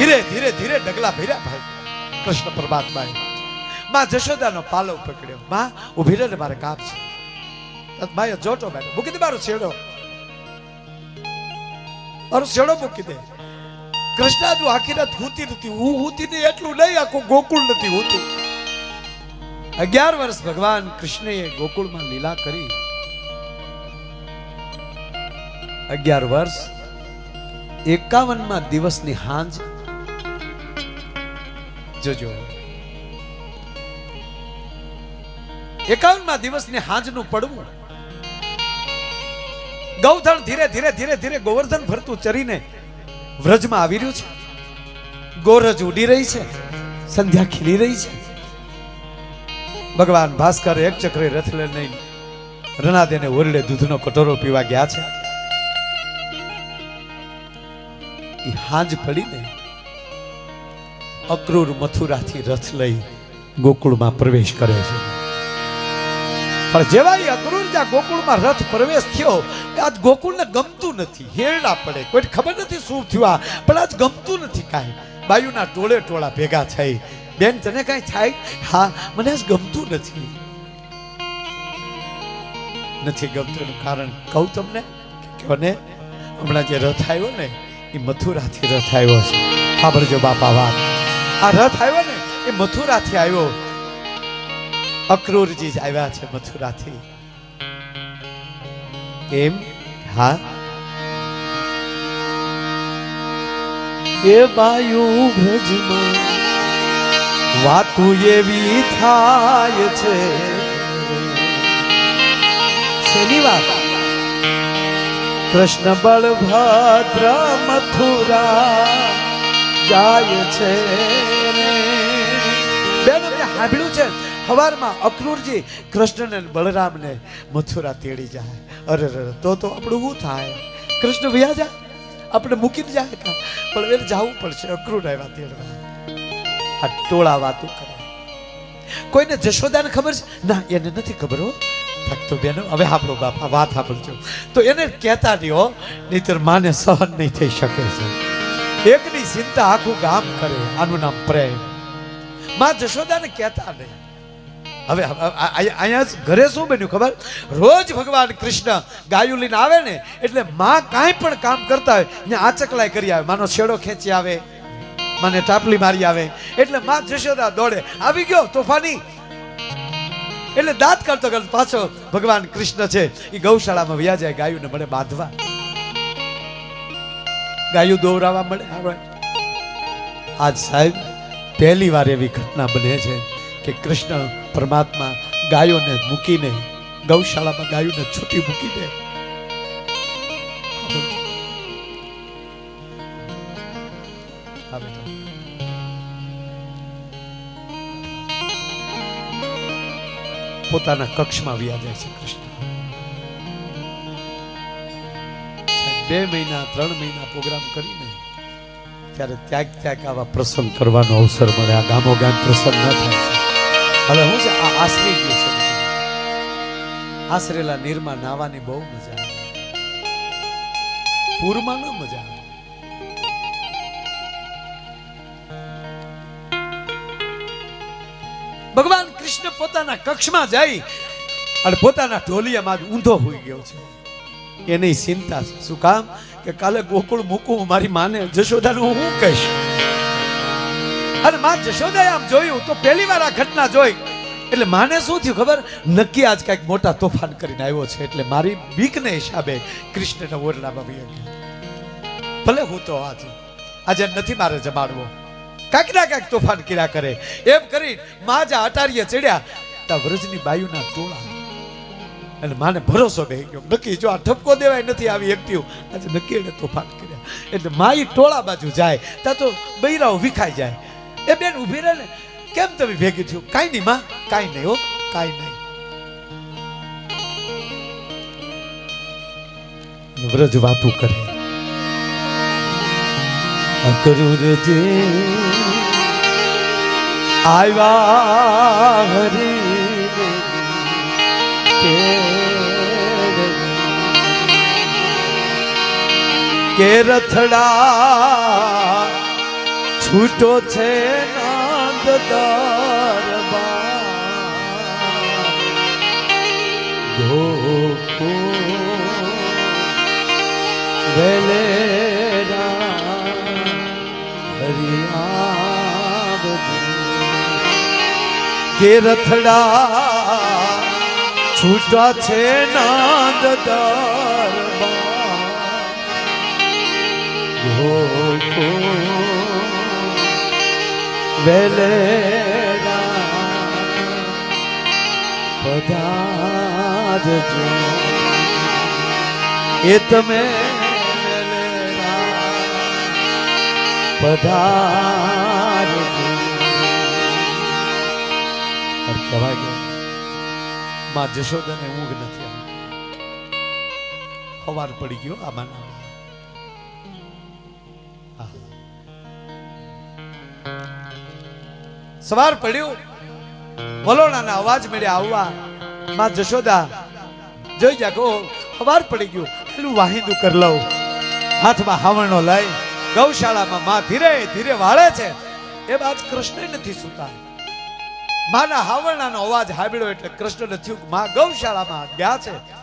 ધીરે ધીરે ધીરે ડગલા ભર્યા. ભાઈ, કૃષ્ણ પરમાત્માએ માં જશોદાનો પાલવ પકડ્યો. માં ઊભી રહે મારે કામ છે. ભાઈ જોટો બેઠો મૂકી દે મારો છેડો મારો છેડો મૂકી દે. કૃષ્ણા જો આખી રાત હુતી નથી. હું હુતી નહીં, એટલું નહીં, આખું ગોકુળ નથી હોતું. અગિયાર વર્ષ ભગવાન કૃષ્ણએ ગોકુળમાં લીલા કરી. અગિયાર વર્ષ એકાવનમાં દિવસની હાંજ જોજો એકાવનમાં દિવસની હાંજનું પડવું. ગૌધન ધીરે ધીરે ધીરે ધીરે ગોવર્ધન ફરતું ચરીને વ્રજમાં આવી રહ્યું છે. ગોરજ ઉડી રહી છે. સંધ્યા ખીલી રહી છે. ભગવાન ભાસ્કર એક ચક્રે રથ લઈને રણાદેને ઓરડે દૂધનો કટોરો પીવા ગયા છે. હાંજ પડીને અક્રૂર મથુરાથી રથ લઈ ગોકુળમાં પ્રવેશ કરે છે. પણ જેવા એ અક્રૂર જ્યાં ગોકુળમાં રથ પ્રવેશ થયો, આજ ગોકુળને ગમતું નથી. હેરડા પડે. કોઈ ખબર નથી શું થયું પણ આજ ગમતું નથી કાંઈ. બાયુના ટોળે ટોળા ભેગા થઈ. બેન, તને કાંઈ થાય? હા, મને આજ ગમતું નથી. નથી ગમતું કારણ કહું તમને? કોને હમણાં જે રથ આવ્યો ને, એ મથુરાથી રથ આવ્યો છે. સાંભળજો બાપા, વાત. આ રથ આવ્યો ને એ મથુરાથી આવ્યો. અક્રૂરજી જ આવ્યા છે મથુરાથી. એમ? હા? એ બાયુ ભજમાં વાતું એવી થાય છે. શેની વાત? કૃષ્ણ બળભદ્ર મથુરા જાય છે બેન સાંભળ્યું છે, હવારમાં અક્રૂરજી કૃષ્ણને બળરામને મથુરા તેડી જાય. અરે અરે તો તો આપણું શું થાય? કૃષ્ણ ભૈયા જાય? આપણે મૂકીને જાય પણ એને જવું પડશે, અક્રૂર આવ્યા તેડવા. આ ટોળા વાતો કરે. કોઈને જશોદાને ખબર છે? ના, એને નથી ખબર હો. તો બેનો, હવે આપણો બાપા, વાત સાંભળજો. તો એને કહેતા નહીં હો નહીતર માને સહન નહીં થઈ શકે છે. એકની ચિંતા આખું ગામ કરે, આનું નામ પ્રેમ. માં જશોદાને કહેતા નહીં. હવે અહીંયા ઘરે શું બન્યું ખબર? રોજ ભગવાન કૃષ્ણ ગાયું લઈને આવે ને, એટલે માં કાંઈ પણ કામ કરતા હોય, ત્યાં આચકલાય કરી આવે. માનો છેડો ખેંચી આવે, મને ટાપલી મારી આવે. એટલે માં જશોદા દોડે. આવી ગયો તોફાની. એટલે દાંત કરતો કરતો પાછો ભગવાન કૃષ્ણ છે. એ ગૌશાળામાં વ્યા જાય ગાયુંને મને બાંધવા. ગાયું દોરાવા મળે. આવે આજ સાહેબ, પહેલી વાર એવી ઘટના બને છે કે કૃષ્ણ પરમાત્મા ગાયોને મૂકીને ગૌશાળામાં ગાયોને છૂટી મૂકી દે. પોતાના કક્ષમાં વ્યાજાય છે કૃષ્ણ. બે મહિના, ત્રણ મહિના પ્રોગ્રામ કરીને ત્યારે ત્યાગ ત્યાગ આવા પ્રસંગ કરવાનો અવસર મળે. આ ગામો ગામ પ્રસંગ ન થાય છે. હવે હું છે, આ આશરી ગયું છે. આશરેલા નીરમાં નાવાની બહુ મજા આવે. પૂરમાં ન મજા આવે. ભગવાન કૃષ્ણ પોતાના કક્ષમાં જાય અને પોતાના ઢોલિયામાં જ ઊંધો હોઈ ગયો છે. એની ચિંતા. શું કામ? કે કાલે ગોકુળ મૂકું, મારી માને જશોદાનું હું કહીશ? અને માં, જશોદાએ આમ જોયું તો પહેલી વાર આ ઘટના જોઈ. એટલે માને શું થયું ખબર? નક્કી આજ કાંઈક મોટા તોફાન કરીને આવ્યો છે. એટલે મારી બીકને હિસાબે કૃષ્ણને ઓરડામાં વહી ગયો. ભલે હું તો આજે આજે નથી મારે જમાડવો. કાંઈક ના કાંઈક તોફાન કર્યા કરે. એમ કરી માં જા અટારીએ ચડ્યા. તા વ્રજની બાયુના ટોળા અને માને ભરોસો બે ગયો. નક્કી, જો આ ઠપકો દેવાય, નથી આવી એકટીવ. આજે નક્કી એને તોફાન કર્યા. એટલે માઈ ટોળા બાજુ જાય, ત્યાં તો બૈરાઓ વિખાઈ જાય. એ બેન ઊભી રહે ને, કેમ તમે ભેગી થયું? કાંઈ નહીં, માં, કાંઈ નહીં, હો, કાંઈ નહીં. વ્રજ વાતું કરે. અકરુર જે આવ્યા હરી રથડા છૂટો છે નાદ દરબાર. હરિયાવજો કે રથડા છૂટા છે નાદ દરબાર. ગોકુળ વેલેરા પધારજો. એ તમે પધારજો. કહેવાય ગયું. માં જશોદાને ઊંઘ નથી આવતી. હવાર પડી ગયો આમાં. સવાર પડ્યું. વલોણાના અવાજ મળ્યા, આવવા, માં જશોદા, જોઈ જા કહો હવાર પડી ગયું. પેલું વાહિંદુ કર લઉં. હાથમાં હાવણો લઈ, ગૌશાળામાં માં ધીરે ધીરે વાળે છે. એ બાદ કૃષ્ણ નથી સુતા. માના હાવરણાનો અવાજ હાબડ્યો એટલે કૃષ્ણ કે માં ગૌશાળામાં ગયા છે.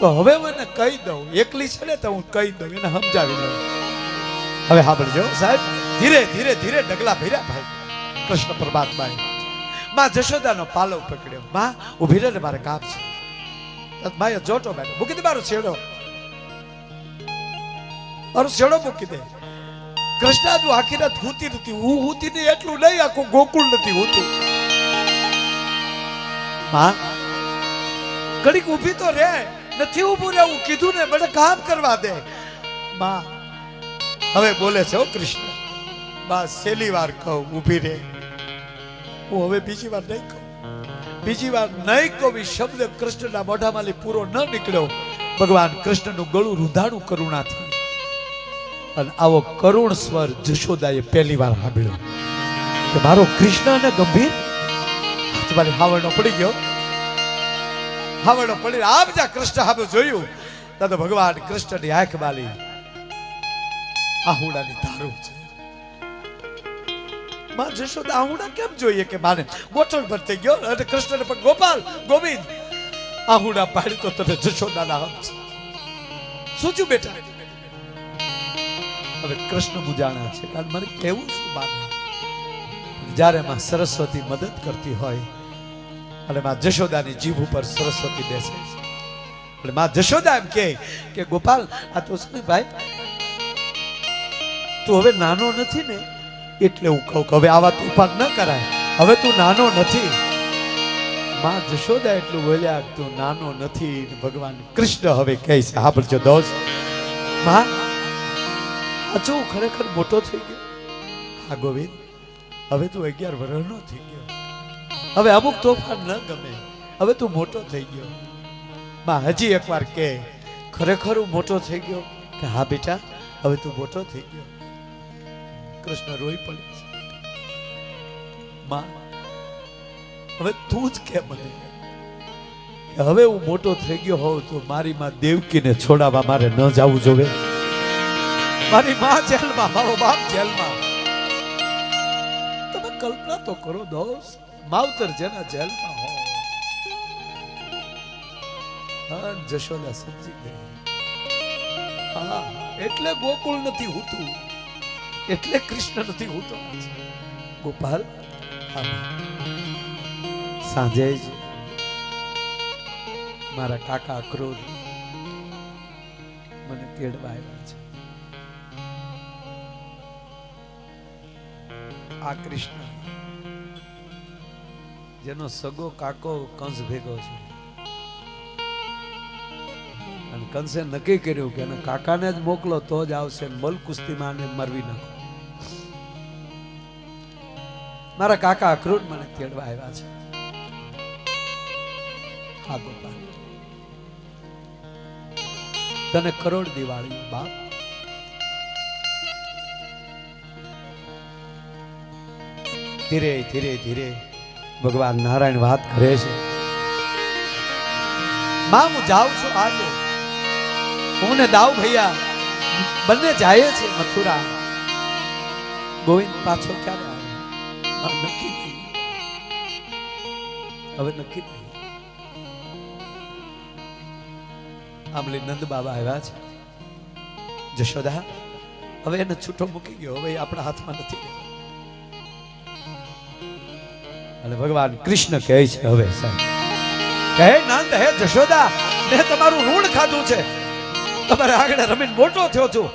તો હવે હું એને કહી દઉં. એકલી છે ને તો હું કહી દઉં, એને સમજાવી દઉં હવે સાંભળજો. સાહેબ, ધીરે ધીરે ધીરે ડગલા ભર્યા ભાઈ. કૃષ્ણ પરમાત્માએ. માં જશોદાનો પાલવ પકડ્યો. માં ઊભી રહે મારે કામ છે. ભાઈ જોટો બેઠો. મૂકી દે મારો છેડો. મારો છેડો મૂકી દે. કૃષ્ણ જો આખી રાત હૂતી નથી. હું હૂતી નહીં એટલું નહીં, આખું ગોકુળ નથી હોતું. માં, ઘડીક ઊભી તો રે નથી ઊભું રહેવું, કીધું ને, મને કામ કરવા દે. માં, હવે બોલે છે ઓ કૃષ્ણ. બા છેલ્લી વાર કહું, ઊભી રે. હું હવે બીજી વાર નહીં કહું. બીજી વાર નહીં કહું શબ્દ કૃષ્ણના મોઢામાંથી પૂરો ન નીકળ્યો. ભગવાન કૃષ્ણનું ગળું રૂંધાણું કરુણાથી અને આવો કરુણ સ્વર જશોદાએ પહેલી વાર સાંભળ્યો. કે મારો કૃષ્ણ અને ગંભીર? હાથમાંથી હાવરનો પડી ગયો. હાવરનો પડી જા કૃષ્ણ સામે જોયું તો ભગવાન કૃષ્ણની આંખ બાલી. આહુડાની ધારું છે. માં જશોદા આહુડા કેમ જોઈએ કે માને? ગોઠણ પર થઈ ગયો અને કૃષ્ણને પણ ગોપાલ, ગોવિંદ. આહુડા પાડી તો તને જશોદાના હમ છે. શું બેટા? હવે કૃષ્ણ મુજાણા છે. કારણ મને કેવું શું માને? જ્યારે માં સરસ્વતી મદદ કરતી હોય અને માં જશોદાની જીભ ઉપર સરસ્વતી બેસે છે. એટલે માં જશોદા એમ કે કે, ગોપાલ, આ તો છે ભાઈ? તું હવે નાનો નથી ને? એટલે હું કહું કે હવે આવા તોફાન ન કરાય. હવે તું નાનો નથી. માં જશોદા એટલું બોલ્યા તું નાનો નથી ભગવાન કૃષ્ણ હવે કહે છે. બોલજો દોસ્ત. માં હજુ ખરેખર મોટો થઈ ગયો? હા, ગોવિંદ, હવે તું અગિયાર વર્ષનો થઈ ગયો. હવે અમુક તોફાન ન ગમે. હવે તું મોટો થઈ ગયો. માં, હજી એકવાર કે, ખરેખર હું મોટો થઈ ગયો? કે હા, બેટા, હવે તું મોટો થઈ ગયો. કૃષ્ણ રોઈ પડે છે. માં, હવે તું જ કે મને હવે હું મોટો થઈ ગયો હોઉં તો મારી માં દેવકીને છોડાવવા મારે ન જવું જોવે. મારી માં જેલમાં, મારો બાપ જેલમાં. તમે કલ્પના તો કરો દોસ્ત. માવતર જેના જેલમાં હોય. જશોદા સમજી ગઈ. એટલે ગોકુળ નથી હોતું. એટલે કૃષ્ણ નથી હોતો. ગોપાલ સાંજે જ મારા કાકા ક્રોધ મને તેડવા આવ્યા છે. આ કૃષ્ણ જેનો સગો, કાકો, કંસ ભેગો છે. અને કંસે નક્કી કર્યું કે એને કાકાને જ મોકલો, તો જ આવશે. મલ કુસ્તીમાં આને મરવી નાખો. મારા કાકા અક્રૂર મને તેડવા આવ્યા છે. હા, ગોપાલ. તને કરોડ દિવાળી બાપ. ધીરે ધીરે ધીરે. ભગવાન નારાયણ વાત કરે છે. માં, હું જાઉં છું આજે. હું ને દાવ ભૈયા બંને જાય છે મથુરા. ગોવિંદ પાછો ક્યારે આવે? નક્કી નહીં. હવે નક્કી નહીં. આમલી નંદ બાબા આવ્યા છે. જશોદા, હવે એને છૂટો મૂકી ગયો. હવે આપણા હાથમાં નથી રહ્યો. અને ભગવાન કૃષ્ણ કહે છે, હવે સાહેબ. નંદ હે જશોદા, મેં તમારું ઋણ ખાધું છે. તમારે આગળ રમીને મોટો થયો છું.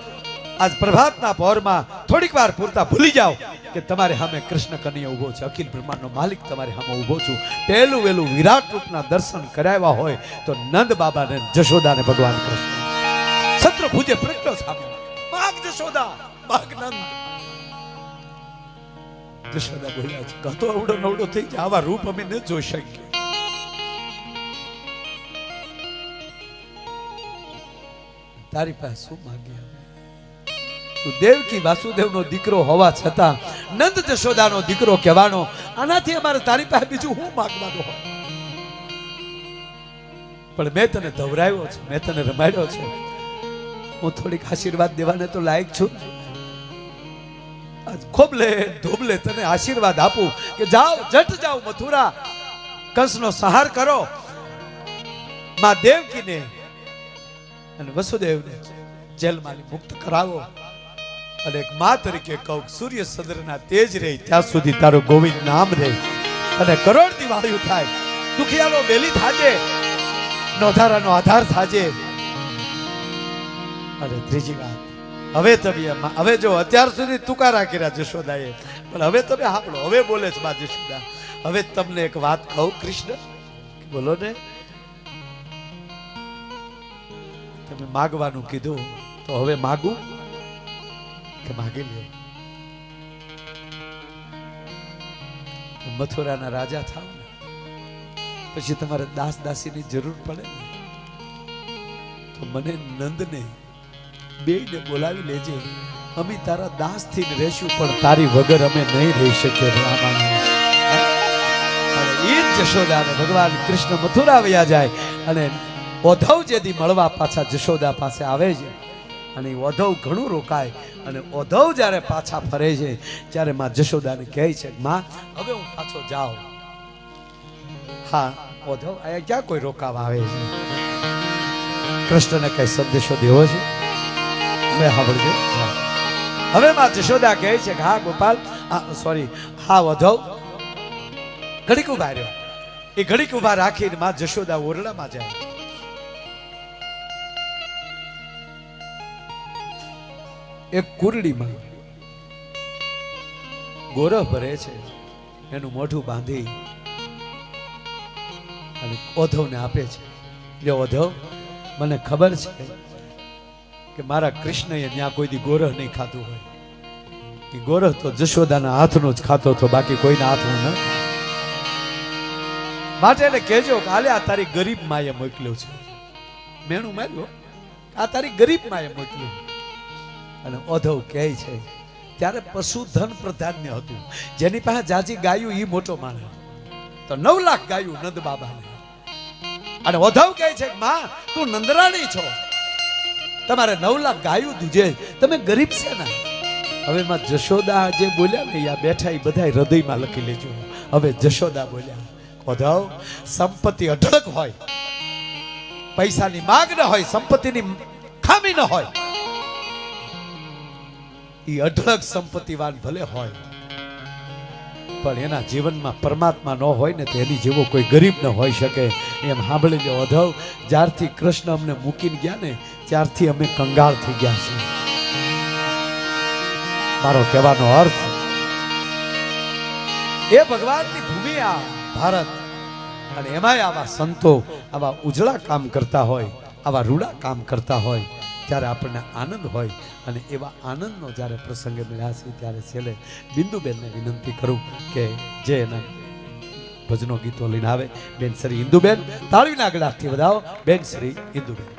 આજ પ્રભાતના પહોરમાં થોડીક વાર પૂરતા ભૂલી જાઓ કે તમારે સામે કૃષ્ણ કનૈયા ઊભો છે. અખિલ બ્રહ્માંડનો માલિક તમારે સામે ઊભો છું. પહેલું વહેલું વિરાટ રૂપના દર્શન કરાવ્યા હોય તો નંદ બાબાને, જશોદાને ભગવાન કૃષ્ણ. શત્રુભુજે પ્રજ્ઞો સામે માગ જશોદા માગ નંદ. જશોદા બોલ્યા છે કતો અવડો નવડો થઈ જાય, આવા રૂપ અમે ન જોઈ શકીએ. તારી પાસે શું માંગીએ? તું દેવકી વાસુદેવનો દીકરો હોવા છતાં, નંદ જશોદાનો દીકરો કહેવાનો, આનાથી અમારે તારી પાસે બીજું શું માંગવાનું હોય? પણ મેં તને ધવરાવ્યો છે, મેં તને રમાડ્યો છે. હું થોડીક આશીર્વાદ દેવાને તો લાયક છું. ખોબલે ધોબલે તને આશીર્વાદ આપું કે જાઓ, જટ જાઓ મથુરા કંસનો સહાર કરો. માં દેવકીને અને વસુદેવને જેલમાંથી મુક્ત કરાવો. અને એક મા તરીકે કહું સૂર્ય ચંદ્રના તેજ રહે, ત્યાં સુધી તારું ગોવિંદ નામ રહે. અને કરોડ દિવાળીઓ થાય. દુખિયાનો બેલી થાજે, નોધારાનો આધાર થાજે. અને ત્રીજી વાત હવે તમે હવે જો અત્યાર સુધી તુકારા કર્યા જશોદાએ. પણ હવે તમે સાંભળો, હવે બોલે છે જશોદા હવે તમને એક વાત કહું, કૃષ્ણ. બોલો ને. તમે માગવાનું કીધું, તો હવે માગું કે માગી લ્યો? મથુરાના રાજા થાવ ને, પછી તમારે દાસ દાસીની જરૂર પડે ને, તો મને નંદને બેયને બોલાવી લેજે. અમે તારા દાસથી થી રહેશું, પણ તારી વગર અમે નહીં રહી શકીએ રામાયણ એ જ જશોદાને ભગવાન કૃષ્ણ મથુરા વયા જાય અને ઓધવ જેથી મળવા પાછા જશોદા પાસે આવે છે. અને ઓધવ ઘણું રોકાય અને ઓધવ જ્યારે પાછા ફરે છે, ત્યારે માં જશોદાને કહે છે, માં, હવે હું પાછો જાઉં. હા, ઓધવ અહીંયા ક્યાં કોઈ રોકાવા આવે છે? કૃષ્ણને કઈ સંદેશો દેવો છે? હવે સાંભળજો. હવે માં જશોદા કહે છે હા, ગોપાલ સોરી હા, વધવ. ઘડીક ઊભા રહ્યો. એ ઘડીક ઊભા રાખીને માં જશોદા ઓરડામાં જાય. એક કુરડીમાં ગોરહ ભરે છે. એનું મોઢું બાંધી અને ઓધવને આપે છે. જે ઓધવ, મને ખબર છે કે મારા કૃષ્ણએ ત્યાં કોઈ ગોરહ નહીં ખાધું હોય. કે ગોરહ તો જશોદાના હાથનો જ ખાતો હતો, બાકી કોઈના હાથનો ન માટે એને કહેજો કે હાલે, આ તારી ગરીબ માએ મોકલ્યો છે. મેણું માર્યો. આ તારી ગરીબ માએ મોકલ્યો. અને ઓધવ કહે છે, ત્યારે પશુધન પ્રધાન્ય હતું. જેની પાસે જાજી ગાયું એ મોટો માણસ. તો નવ લાખ ગાયું નંદ બાબાને અને ઓધવ કહે છે માં, તું નંદરાણી છો. તમારે નવ લાખ ગાયું દુજે તમે ગરીબ છે ને? હવે માં જશોદા જે બોલ્યા ને, યા બેઠા એ બધા હૃદયમાં લખી લેજો. હવે જશોદા બોલ્યા ઓધવ સંપત્તિ અઢળક હોય, પૈસાની માગ ન હોય, સંપત્તિની ખામી ન હોય એ અઢળક સંપત્તિવાન ભલે હોય, પણ એના જીવનમાં પરમાત્મા ન હોય ને તો એની જેવો કોઈ ગરીબ ન હોઈ શકે. એમ સાંભળી લો અધવ, જ્યારથી કૃષ્ણ અમને મૂકીને ગયા ને ત્યારથી અમે કંગાળ થઈ ગયા છીએ. મારો કહેવાનો અર્થ, એ ભગવાનની ભૂમિ આ ભારત અને એમાંય આવા સંતો આવા ઉજળા કામ કરતા હોય, આવા રૂડા કામ કરતા હોય, ત્યારે આપણને આનંદ હોય અને એવા આનંદનો જ્યારે પ્રસંગે મળ્યા છે ત્યારે છેલ્લે બિંદુબેનને વિનંતી કરું કે જે એના ભજનો ગીતો લઈને આવે. બેન શ્રી ઇન્દુબેન, તાળીના ગળાથી વધાવો. બેન શ્રી ઇન્દુબેન.